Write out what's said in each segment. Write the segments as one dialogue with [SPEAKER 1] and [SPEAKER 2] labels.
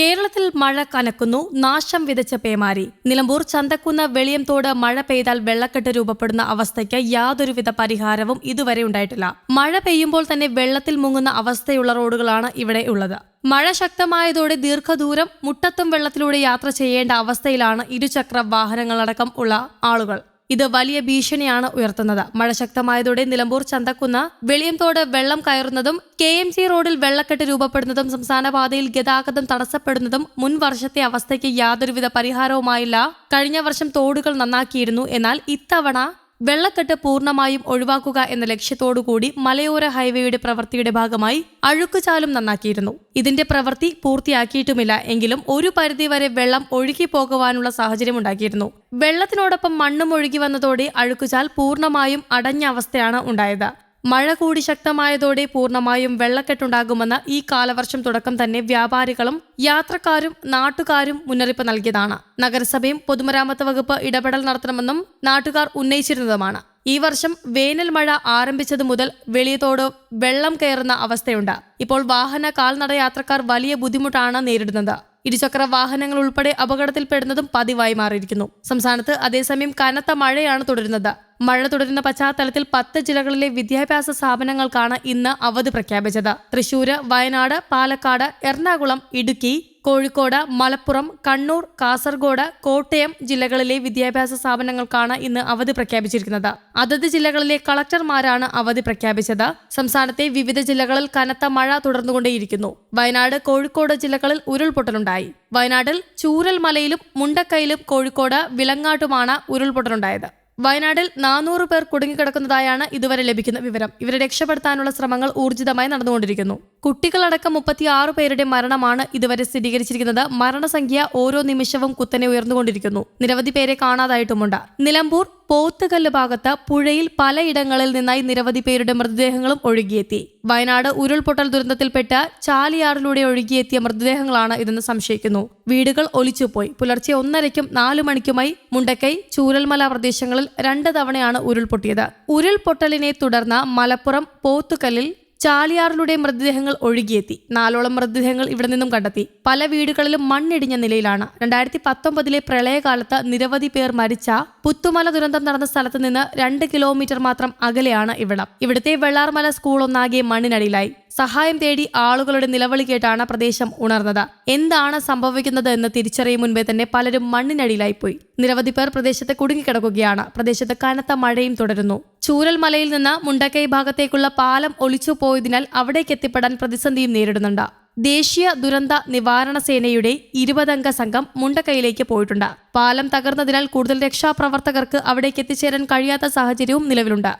[SPEAKER 1] കേരളത്തിൽ മഴ കനക്കുന്നു നാശം വിതച്ച പേമാരി. നിലമ്പൂർ ചന്തക്കുന്ന് വെളിയംതോട് മഴ പെയ്താൽ വെള്ളക്കെട്ട് രൂപപ്പെടുന്ന അവസ്ഥയ്ക്ക് യാതൊരുവിധ പരിഹാരവും ഇതുവരെ ഉണ്ടായിട്ടില്ല. മഴ പെയ്യുമ്പോൾ തന്നെ വെള്ളത്തിൽ മുങ്ങുന്ന അവസ്ഥയുള്ള റോഡുകളാണ് ഇവിടെ ഉള്ളത്. മഴ ശക്തമായതോടെ ദീർഘദൂരം മുട്ടത്തും വെള്ളത്തിലൂടെ യാത്ര ചെയ്യേണ്ട അവസ്ഥയിലാണ് ഇരുചക്ര വാഹനങ്ങളടക്കം ഉള്ള ആളുകൾ. ഇത് വലിയ ഭീഷണിയാണ് ഉയർത്തുന്നത്. മഴ ശക്തമായതോടെ നിലമ്പൂർ ചന്തക്കുന്ന് വെളിയംതോട് വെള്ളം കയറുന്നതും കെ എം സി റോഡിൽ വെള്ളക്കെട്ട് രൂപപ്പെടുന്നതും സംസ്ഥാന പാതയിൽ ഗതാഗതം തടസ്സപ്പെടുന്നതും മുൻ വർഷത്തെ അവസ്ഥയ്ക്ക് യാതൊരുവിധ പരിഹാരവുമായില്ല. കഴിഞ്ഞ വർഷം തോടുകൾ നന്നാക്കിയിരുന്നു. എന്നാൽ ഇത്തവണ വെള്ളക്കെട്ട് പൂർണമായും ഒഴിവാക്കുക എന്ന ലക്ഷ്യത്തോടുകൂടി മലയോര ഹൈവേയുടെ പ്രവൃത്തിയുടെ ഭാഗമായി അഴുക്കുചാലും നന്നാക്കിയിരുന്നു. ഇതിന്റെ പ്രവൃത്തി പൂർത്തിയാക്കിയിട്ടുമില്ല എങ്കിലും ഒരു പരിധിവരെ വെള്ളം ഒഴുകി പോകുവാനുള്ള സാഹചര്യം ഉണ്ടാക്കിയിരുന്നു വെള്ളത്തിനോടൊപ്പം മണ്ണും ഒഴുകി വന്നതോടെ അഴുക്കുചാൽ പൂർണമായും അടഞ്ഞ അവസ്ഥയാണ് ഉണ്ടായത്. മഴ കൂടി ശക്തമായതോടെ പൂർണമായും വെള്ളക്കെട്ടുണ്ടാകുമെന്ന് ഈ കാലവർഷം തുടക്കം തന്നെ വ്യാപാരികളും യാത്രക്കാരും നാട്ടുകാരും മുന്നറിയിപ്പ് നൽകിയതാണ്. നഗരസഭയും പൊതുമരാമത്ത് വകുപ്പ് ഇടപെടൽ നടത്തണമെന്നും നാട്ടുകാർ ഉന്നയിച്ചിരുന്നതുമാണ്. ഈ വർഷം വേനൽ മഴ ആരംഭിച്ചതു മുതൽ വെളിയത്തോട് വെള്ളം കയറുന്ന അവസ്ഥയുണ്ട്. ഇപ്പോൾ വാഹന കാൽനട യാത്രക്കാർ വലിയ ബുദ്ധിമുട്ടാണ് നേരിടുന്നത്. ഇരുചക്ര വാഹനങ്ങൾ ഉൾപ്പെടെ അപകടത്തിൽപ്പെടുന്നതും പതിവായി മാറിയിരിക്കുന്നു. സംസ്ഥാനത്ത് അതേസമയം കനത്ത മഴയാണ് തുടരുന്നത്. മഴ തുടരുന്ന പശ്ചാത്തലത്തിൽ പത്ത് ജില്ലകളിലെ വിദ്യാഭ്യാസ സ്ഥാപനങ്ങൾക്കാണ് ഇന്ന് അവധി പ്രഖ്യാപിച്ചത്. തൃശൂര് വയനാട് പാലക്കാട് എറണാകുളം ഇടുക്കി കോഴിക്കോട് മലപ്പുറം കണ്ണൂർ കാസർഗോഡ് കോട്ടയം ജില്ലകളിലെ വിദ്യാഭ്യാസ സ്ഥാപനങ്ങൾക്കാണ് ഇന്ന് അവധി പ്രഖ്യാപിച്ചിരിക്കുന്നത്. അതത് ജില്ലകളിലെ കളക്ടർമാരാണ് അവധി പ്രഖ്യാപിച്ചത്. സംസ്ഥാനത്തെ വിവിധ ജില്ലകളിൽ കനത്ത മഴ തുടർന്നുകൊണ്ടേയിരിക്കുന്നു. വയനാട് കോഴിക്കോട് ജില്ലകളിൽ ഉരുൾപൊട്ടലുണ്ടായി. വയനാട്ടിൽ ചൂരൽമലയിലും മുണ്ടക്കയിലും കോഴിക്കോട് വിലങ്ങാട്ടുമാണ് ഉരുൾപൊട്ടലുണ്ടായത്. വയനാട്ടിൽ നാനൂറ് പേർ കുടുങ്ങിക്കിടക്കുന്നതായാണ് ഇതുവരെ ലഭിക്കുന്ന വിവരം. ഇവരെ രക്ഷപ്പെടുത്താനുള്ള ശ്രമങ്ങൾ ഊർജിതമായി നടന്നുകൊണ്ടിരിക്കുന്നു. കുട്ടികളടക്കം മുപ്പത്തിയാറ് പേരുടെ മരണമാണ് ഇതുവരെ സ്ഥിരീകരിച്ചിരിക്കുന്നത്. മരണസംഖ്യ ഓരോ നിമിഷവും കുത്തനെ ഉയർന്നുകൊണ്ടിരിക്കുന്നു. നിരവധി പേരെ കാണാതായിട്ടുമുണ്ട്. നിലമ്പൂർ പോത്തുകല്ല് ഭാഗത്ത് പുഴയിൽ പലയിടങ്ങളിൽ നിന്നായി നിരവധി പേരുടെ മൃതദേഹങ്ങളും ഒഴുകിയെത്തി. വയനാട് ഉരുൾപൊട്ടൽ ദുരന്തത്തിൽപ്പെട്ട് ചാലിയാറിലൂടെ ഒഴുകിയെത്തിയ മൃതദേഹങ്ങളാണ് ഇതെന്ന് സംശയിക്കുന്നു. വീടുകൾ ഒലിച്ചുപോയി. പുലർച്ചെ ഒന്നരയ്ക്കും നാലു മണിക്കുമായി മുണ്ടക്കൈ ചൂരൽമല പ്രദേശങ്ങളിൽ രണ്ട് തവണയാണ് ഉരുൾപൊട്ടിയത്. ഉരുൾപൊട്ടലിനെ തുടർന്ന് മലപ്പുറം പോത്തുകല്ലിൽ ചാലിയാറിലൂടെ മൃതദേഹങ്ങൾ ഒഴുകിയെത്തി. നാലോളം മൃതദേഹങ്ങൾ ഇവിടെ നിന്നും കണ്ടെത്തി. പല വീടുകളിലും മണ്ണിടിഞ്ഞ നിലയിലാണ്. രണ്ടായിരത്തി പത്തൊമ്പതിലെ പ്രളയകാലത്ത് നിരവധി പേർ മരിച്ച പുത്തുമല ദുരന്തം നടന്ന സ്ഥലത്ത് നിന്ന് രണ്ട് കിലോമീറ്റർ മാത്രം അകലെയാണ് ഇവിടം. ഇവിടുത്തെ വെള്ളാർമല സ്കൂൾ ഒന്നാകെ മണ്ണിനടിയിലായി. സഹായം തേടി ആളുകളുടെ നിലവിളി കേട്ടാണ് പ്രദേശം ഉണർന്നത്. എന്താണ് സംഭവിക്കുന്നത് എന്ന് തിരിച്ചറിയും മുൻപേ തന്നെ പലരും മണ്ണിനടിയിലായിപ്പോയി നിരവധി പേർ പ്രദേശത്ത് കുടുങ്ങിക്കിടക്കുകയാണ്. പ്രദേശത്ത് കനത്ത മഴയും തുടരുന്നു. ചൂരൽമലയിൽ നിന്ന് മുണ്ടക്കൈ ഭാഗത്തേക്കുള്ള പാലം ഒളിച്ചു പോയതിനാൽ അവിടേക്ക് എത്തിപ്പെടാൻ പ്രതിസന്ധിയും നേരിടുന്നുണ്ട്. ദേശീയ ദുരന്ത നിവാരണ സേനയുടെ ഇരുപതംഗ സംഘം മുണ്ടക്കൈയിലേക്ക് പോയിട്ടുണ്ട്. പാലം തകർന്നതിനാൽ കൂടുതൽ രക്ഷാപ്രവർത്തകർക്ക് അവിടേക്ക് എത്തിച്ചേരാൻ കഴിയാത്ത സാഹചര്യവും നിലവിലുണ്ട്.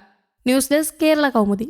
[SPEAKER 1] News desk Kerala Kaumudi.